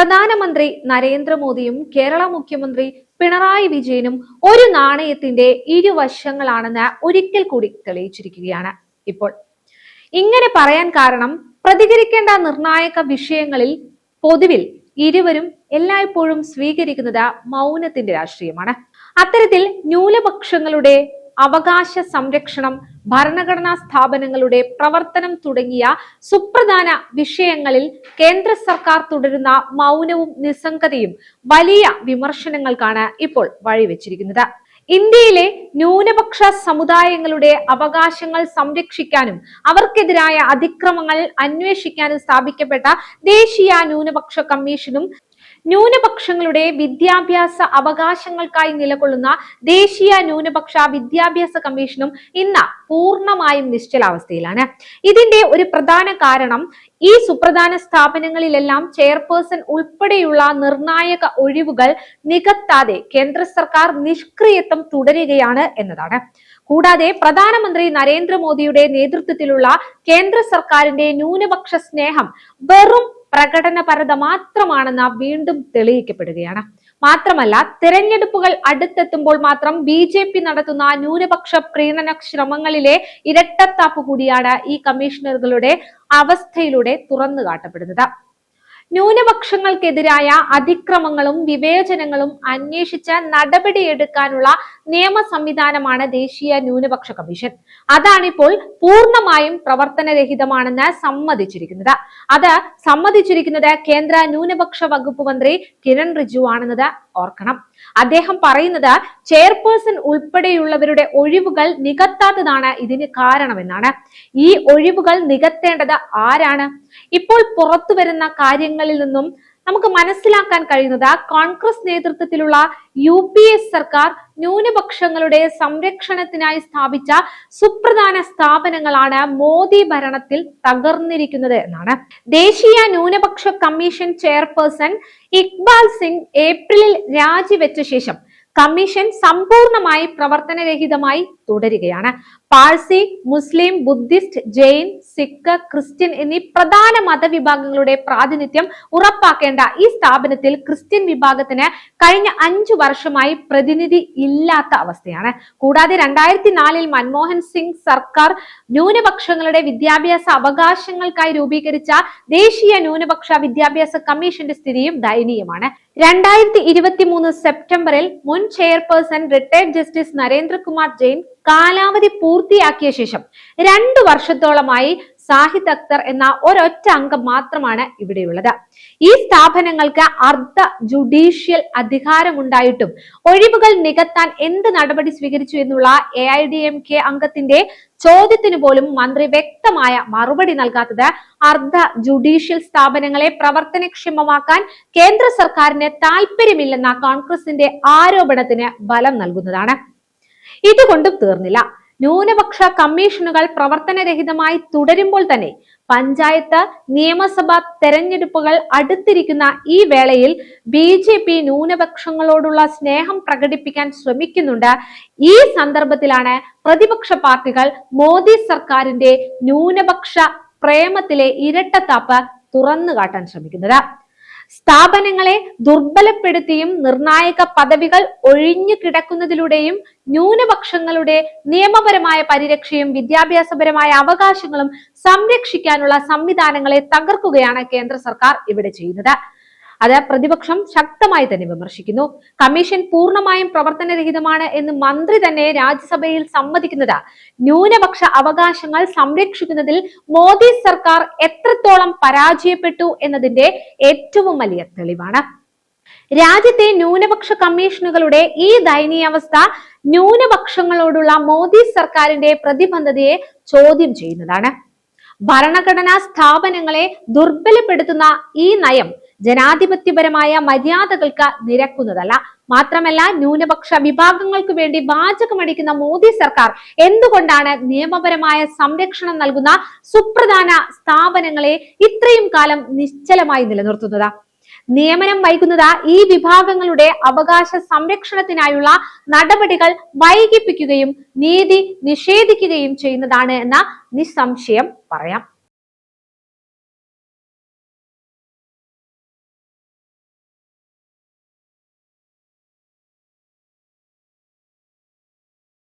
പ്രധാനമന്ത്രി നരേന്ദ്രമോദിയും കേരള മുഖ്യമന്ത്രി പിണറായി വിജയനും ഒരു നാണയത്തിന്റെ ഇരുവശങ്ങളാണെന്ന് ഒരിക്കൽ കൂടി തെളിയിച്ചിരിക്കുകയാണ് ഇപ്പോൾ. ഇങ്ങനെ പറയാൻ കാരണം പ്രതികരിക്കേണ്ട നിർണായക വിഷയങ്ങളിൽ പൊതുവിൽ ഇരുവരും എല്ലായ്പ്പോഴും സ്വീകരിക്കുന്നത് മൗനത്തിന്റെ രാഷ്ട്രീയമാണ്. അത്തരത്തിൽ ന്യൂനപക്ഷങ്ങളുടെ അവകാശ സംരക്ഷണം ഭരണഘടനാ സ്ഥാപനങ്ങളുടെ പ്രവർത്തനം തുടങ്ങിയ സുപ്രധാന വിഷയങ്ങളിൽ കേന്ദ്ര സർക്കാർ തുടരുന്ന മൗനവും നിസ്സംഗതയും വലിയ വിമർശനങ്ങൾക്കാണ് ഇപ്പോൾ വഴിവെച്ചിരിക്കുന്നത്. ഇന്ത്യയിലെ ന്യൂനപക്ഷ സമുദായങ്ങളുടെ അവകാശങ്ങൾ സംരക്ഷിക്കാനും അവർക്കെതിരായ അതിക്രമങ്ങൾ അന്വേഷിക്കാനും സ്ഥാപിക്കപ്പെട്ട ദേശീയ ന്യൂനപക്ഷ കമ്മീഷനും ന്യൂനപക്ഷങ്ങളുടെ വിദ്യാഭ്യാസ അവകാശങ്ങൾക്കായി നിലകൊള്ളുന്ന ദേശീയ ന്യൂനപക്ഷ വിദ്യാഭ്യാസ കമ്മീഷനും ഇന്ന് പൂർണമായും നിശ്ചലാവസ്ഥയിലാണ്. ഇതിന്റെ ഒരു പ്രധാന കാരണം ഈ സുപ്രധാന സ്ഥാപനങ്ങളിലെല്ലാം ചെയർപേഴ്സൺ ഉൾപ്പെടെയുള്ള നിർണായക ഒഴിവുകൾ നികത്താതെ കേന്ദ്ര സർക്കാർ നിഷ്ക്രിയത്വം തുടരുകയാണ് എന്നതാണ്. കൂടാതെ പ്രധാനമന്ത്രി നരേന്ദ്രമോദിയുടെ നേതൃത്വത്തിലുള്ള കേന്ദ്ര സർക്കാരിന്റെ ന്യൂനപക്ഷ സ്നേഹം വെറും പ്രകടനപരത മാത്രമാണെന്ന് വീണ്ടും തെളിയിക്കപ്പെടുകയാണ്. മാത്രമല്ല തിരഞ്ഞെടുപ്പുകൾ അടുത്തെത്തുമ്പോൾ മാത്രം ബി ജെ പി നടത്തുന്ന ന്യൂനപക്ഷ പ്രീണന ശ്രമങ്ങളിലെ ഇരട്ടത്താപ്പ് കൂടിയാണ് ഈ കമ്മീഷണറുകളുടെ അവസ്ഥയിലൂടെ തുറന്നു കാട്ടപ്പെടുന്നത് ന്യൂനപക്ഷങ്ങൾക്കെതിരായ അതിക്രമങ്ങളും വിവേചനങ്ങളും അന്വേഷിച്ച് നടപടിയെടുക്കാനുള്ള നിയമ സംവിധാനമാണ് ദേശീയ ന്യൂനപക്ഷ കമ്മീഷൻ. അതാണിപ്പോൾ പൂർണമായും പ്രവർത്തനരഹിതമാണെന്ന് സമ്മതിച്ചിരിക്കുന്നത്. അത് സമ്മതിച്ചിരിക്കുന്നത് കേന്ദ്ര ന്യൂനപക്ഷ വകുപ്പ് മന്ത്രി കിരൺ റിജു ആണെന്നത് ഓർക്കണം. അദ്ദേഹം പറയുന്നത് ചെയർപേഴ്സൺ ഉൾപ്പെടെയുള്ളവരുടെ ഒഴിവുകൾ നികത്താത്തതാണ് ഇതിന് കാരണമെന്നാണ്. ഈ ഒഴിവുകൾ നികത്തേണ്ടത് ആരാണ്? ഇപ്പോൾ പുറത്തു വരുന്ന കാര്യങ്ങളിൽ നിന്നും നമുക്ക് മനസ്സിലാക്കാൻ കഴിയുന്നത് കോൺഗ്രസ് നേതൃത്വത്തിലുള്ള യു പി എസ് സർക്കാർ ന്യൂനപക്ഷങ്ങളുടെ സംരക്ഷണത്തിനായി സ്ഥാപിച്ച സുപ്രധാന സ്ഥാപനങ്ങളാണ് മോദി ഭരണത്തിൽ തകർന്നിരിക്കുന്നത് എന്നാണ്. ദേശീയ ന്യൂനപക്ഷ കമ്മീഷൻ ചെയർപേഴ്സൺ ഇക്ബാൽ സിംഗ് ഏപ്രിലിൽ രാജിവെച്ച ശേഷം കമ്മീഷൻ സമ്പൂർണമായി പ്രവർത്തനരഹിതമായി തുടരുകയാണ്. Parsi Muslim Buddhist Jain Sikh Christian എന്നീ പ്രധാന മതവിഭാഗങ്ങളുടെ പ്രാതിനിധ്യം ഉറപ്പാക്കേണ്ട ഈ സ്ഥാപനത്തിൽ ക്രിസ്ത്യൻ വിഭാഗത്തിന് കഴിഞ്ഞ അഞ്ചു വർഷമായി പ്രതിനിധി ഇല്ലാത്ത അവസ്ഥയാണ്. കൂടാതെ രണ്ടായിരത്തി നാലിൽ മൻമോഹൻ സിംഗ് സർക്കാർ ന്യൂനപക്ഷങ്ങളുടെ വിദ്യാഭ്യാസ അവകാശങ്ങൾക്കായി രൂപീകരിച്ച ദേശീയ ന്യൂനപക്ഷ വിദ്യാഭ്യാസ കമ്മീഷന്റെ സ്ഥിതിയും ദയനീയമാണ്. രണ്ടായിരത്തി ഇരുപത്തി മൂന്ന് സെപ്റ്റംബറിൽ മുൻ chairperson retired justice Narendrakumar Jain കാലാവധി പൂർത്തിയാക്കിയ ശേഷം രണ്ടു വർഷത്തോളമായി സാഹിദ് അക്തർ എന്ന ഒരൊറ്റ അംഗം മാത്രമാണ് ഇവിടെയുള്ളത്. ഈ സ്ഥാപനങ്ങൾക്ക് അർദ്ധ ജുഡീഷ്യൽ അധികാരമുണ്ടായിട്ടും ഒഴിവുകൾ നികത്താൻ എന്ത് നടപടി സ്വീകരിച്ചു എന്നുള്ള A I D M K അംഗത്തിന്റെ ചോദ്യത്തിന് പോലും മന്ത്രി വ്യക്തമായ മറുപടി നൽകാത്തത് അർദ്ധ ജുഡീഷ്യൽ സ്ഥാപനങ്ങളെ പ്രവർത്തനക്ഷമമാക്കാൻ കേന്ദ്ര സർക്കാരിന് താല്പര്യമില്ലെന്ന കോൺഗ്രസിന്റെ ആരോപണത്തിന് ബലം നൽകുന്നതാണ്. ഇതുകൊണ്ടും തീർന്നില്ല. ന്യൂനപക്ഷ കമ്മീഷനുകൾ പ്രവർത്തനരഹിതമായി തുടരുമ്പോൾ തന്നെ പഞ്ചായത്ത് നിയമസഭാ തെരഞ്ഞെടുപ്പുകൾ അടുത്തിരിക്കുന്ന ഈ വേളയിൽ ബി ജെ പി ന്യൂനപക്ഷങ്ങളോടുള്ള സ്നേഹം പ്രകടിപ്പിക്കാൻ ശ്രമിക്കുന്നുണ്ട്. ഈ സന്ദർഭത്തിലാണ് പ്രതിപക്ഷ പാർട്ടികൾ മോദി സർക്കാരിന്റെ ന്യൂനപക്ഷ പ്രേമത്തിലെ ഇരട്ടത്താപ്പ് തുറന്നു കാട്ടാൻ ശ്രമിക്കുന്നത്. സ്ഥാപനങ്ങളെ ദുർബലപ്പെടുത്തിയും നിർണായക പദവികൾ ഒഴിഞ്ഞു കിടക്കുന്നതിലൂടെയും ന്യൂനപക്ഷങ്ങളുടെ നിയമപരമായ പരിരക്ഷയും വിദ്യാഭ്യാസപരമായ അവകാശങ്ങളും സംരക്ഷിക്കാനുള്ള സംവിധാനങ്ങളെ തകർക്കുകയാണ് കേന്ദ്ര സർക്കാർ ഇവിടെ ചെയ്യുന്നത്. അത് പ്രതിപക്ഷം ശക്തമായി തന്നെ വിമർശിക്കുന്നു. കമ്മീഷൻ പൂർണമായും പ്രവർത്തനരഹിതമാണ് എന്ന് മന്ത്രി തന്നെ രാജ്യസഭയിൽ സമ്മതിക്കുന്നത്. ന്യൂനപക്ഷ അവകാശങ്ങൾ സംരക്ഷിക്കുന്നതിൽ മോദി സർക്കാർ എത്രത്തോളം പരാജയപ്പെട്ടു എന്നതിന്റെ ഏറ്റവും വലിയ തെളിവാണ്. രാജ്യത്തെ ന്യൂനപക്ഷ കമ്മീഷനുകളുടെ ഈ ദയനീയാവസ്ഥ ന്യൂനപക്ഷങ്ങളോടുള്ള മോദി സർക്കാരിന്റെ പ്രതിബദ്ധതയെ ചോദ്യം ചെയ്യുന്നതാണ്. ഭരണഘടനാ സ്ഥാപനങ്ങളെ ദുർബലപ്പെടുത്തുന്ന ഈ നയം ജനാധിപത്യപരമായ മര്യാദകൾക്ക് നിരക്കുന്നതല്ല. മാത്രമല്ല ന്യൂനപക്ഷ വിഭാഗങ്ങൾക്ക് വേണ്ടി വാചകമടിക്കുന്ന മോദി സർക്കാർ എന്തുകൊണ്ടാണ് നിയമപരമായ സംരക്ഷണം നൽകുന്ന സുപ്രധാന സ്ഥാപനങ്ങളെ ഇത്രയും കാലം നിശ്ചലമായി നിലനിർത്തുന്നത്? നിയമനം വൈകുന്നത് ഈ വിഭാഗങ്ങളുടെ അവകാശ സംരക്ഷണത്തിനായുള്ള നടപടികൾ വൈകിപ്പിക്കുകയും നീതി നിഷേധിക്കുകയും ചെയ്യുന്നതാണ് എന്ന നിസ്സംശയം പറയാം.